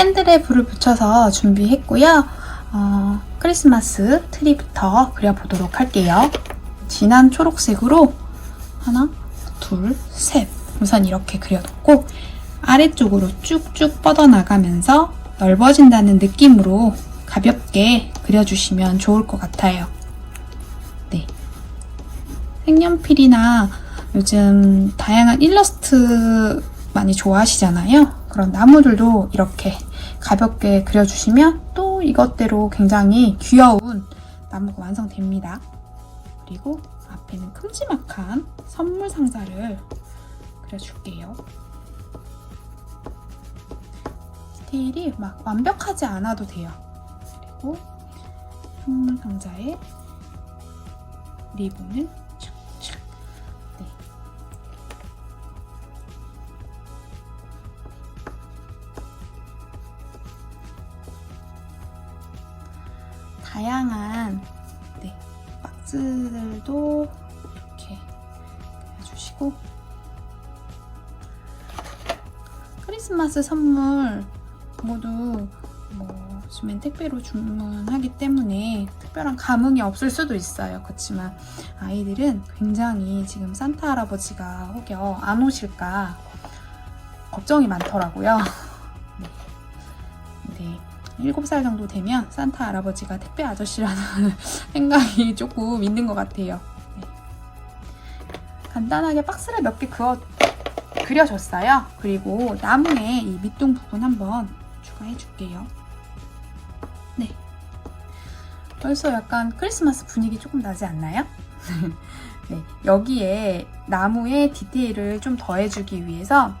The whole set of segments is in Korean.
캔들에 불을 붙여서 준비했고요. 어, 크리스마스 트리부터 그려보도록 할게요. 진한 초록색으로 하나, 둘, 셋. 우선 이렇게 그려놓고 아래쪽으로 쭉쭉 뻗어나가면서 넓어진다는 느낌으로 가볍게 그려주시면 좋을 것 같아요. 네. 색연필이나 요즘 다양한 일러스트 많이 좋아하시잖아요. 그런 나무들도 이렇게 가볍게 그려주시면 또 이것대로 굉장히 귀여운 나무가 완성됩니다. 그리고 앞에는 큼지막한 선물 상자를 그려줄게요. 디테일이 막 완벽하지 않아도 돼요. 그리고 선물 상자에 리본을 다양한 네, 박스들도 이렇게 해주시고 크리스마스 선물 모두 뭐 요즘엔 택배로 주문하기 때문에 특별한 감흥이 없을 수도 있어요. 그렇지만 아이들은 굉장히 지금 산타 할아버지가 혹여 안 오실까 걱정이 많더라고요. 네. 네. 7살 정도 되면 산타 할아버지가 택배 아저씨라는 생각이 조금 있는 것 같아요. 네. 간단하게 박스를 몇 개 그어 그려줬어요. 그리고 나무에 이 밑둥 부분 한번 추가해 줄게요. 네. 벌써 약간 크리스마스 분위기 조금 나지 않나요? 네. 여기에 나무의 디테일을 좀 더해주기 위해서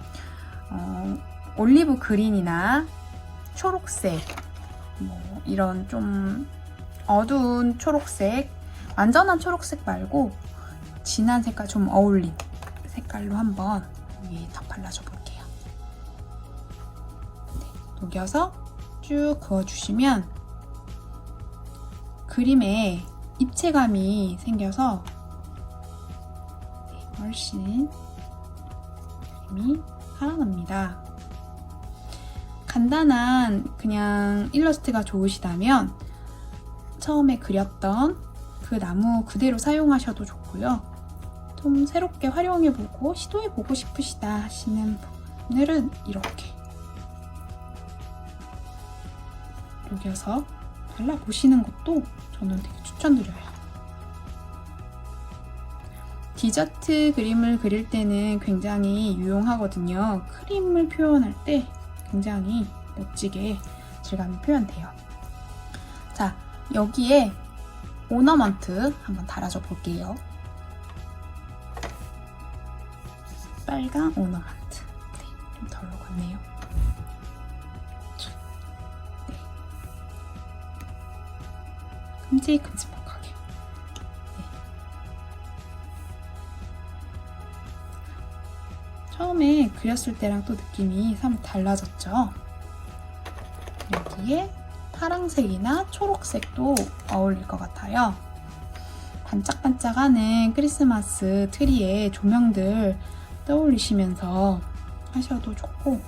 어, 올리브 그린이나 초록색, 뭐 이런 좀 어두운 초록색, 완전한 초록색 말고 진한 색깔 좀 어울린 색깔로 한번 위에 더 발라줘 볼게요. 네, 녹여서 쭉 그어주시면 그림에 입체감이 생겨서 네, 훨씬 그림이 살아납니다. 간단한 그냥 일러스트가 좋으시다면 처음에 그렸던 그 나무 그대로 사용하셔도 좋고요. 좀 새롭게 활용해보고 시도해보고 싶으시다 하시는 분들은 이렇게 녹여서 발라보시는 것도 저는 되게 추천드려요. 디저트 그림을 그릴 때는 굉장히 유용하거든요. 크림을 표현할 때 굉장히 멋지게 질감이 표현돼요. 자, 여기에 오너먼트 한번 달아줘 볼게요. 빨간 오너먼트. 네, 좀덜 녹았네요. 네. 큼직큼직 처음에 그렸을 때랑 또 느낌이 사뭇 달라졌죠? 여기에 파랑색이나 초록색도 어울릴 것 같아요. 반짝반짝하는 크리스마스 트리의 조명들 떠올리시면서 하셔도 좋고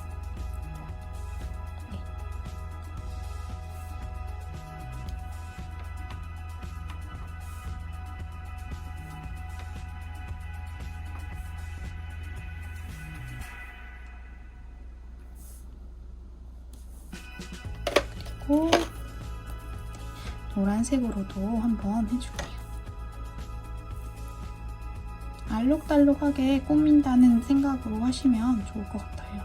그리고 노란색으로도 한번 해줄게요. 알록달록하게 꾸민다는 생각으로 하시면 좋을 것 같아요.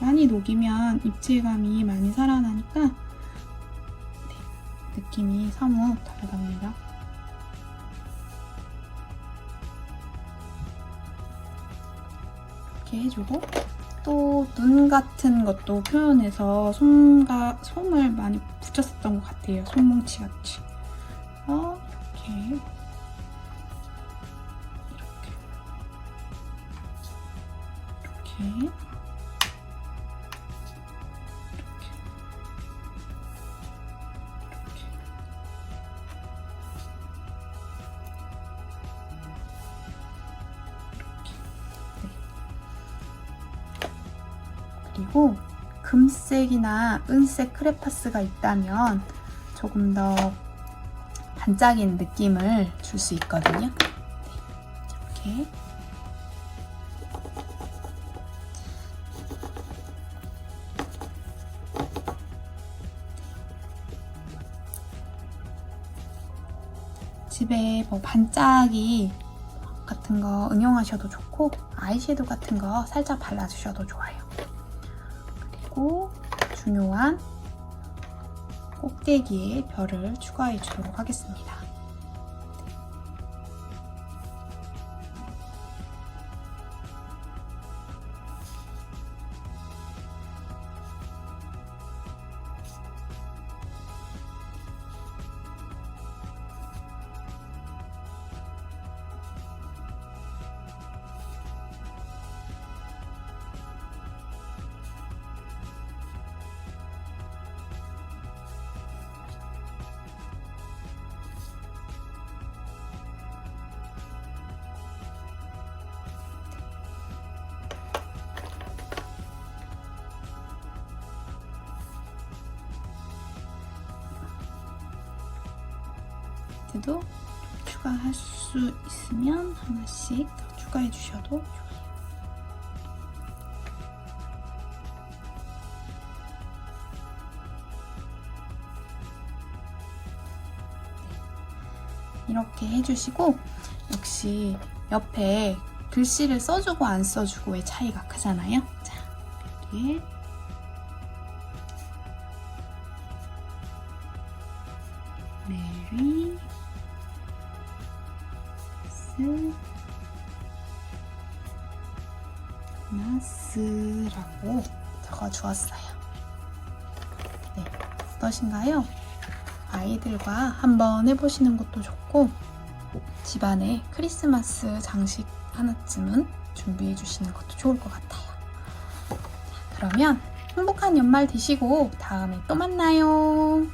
많이 녹이면 입질감이 많이 살아나니까 네, 느낌이 사뭇 다르답니다. 이렇게 해주고 또 눈 같은 것도 표현해서 손과 솜을 많이 붙였었던 것 같아요. 손뭉치 같이. 어, 이렇게 이렇게 이렇게 그리고 금색이나 은색 크레파스가 있다면 조금 더 반짝이는 느낌을 줄 수 있거든요. 네, 이렇게 집에 뭐 반짝이 같은 거 응용하셔도 좋고 아이섀도우 같은 거 살짝 발라주셔도 좋아요. 그리고 중요한 꼭대기에 별을 추가해 주도록 하겠습니다. 밑에도 추가할 수 있으면 하나씩 더 추가해 주셔도 좋아요. 이렇게 해주시고 역시 옆에 글씨를 써주고 안 써주고의 차이가 크잖아요. 자, 여기에 메리 스 마스라고 적어주었어요. 네, 어떠신가요? 아이들과 한번 해보시는 것도 좋고 집안에 크리스마스 장식 하나쯤은 준비해 주시는 것도 좋을 것 같아요. 자, 그러면 행복한 연말 되시고 다음에 또 만나요.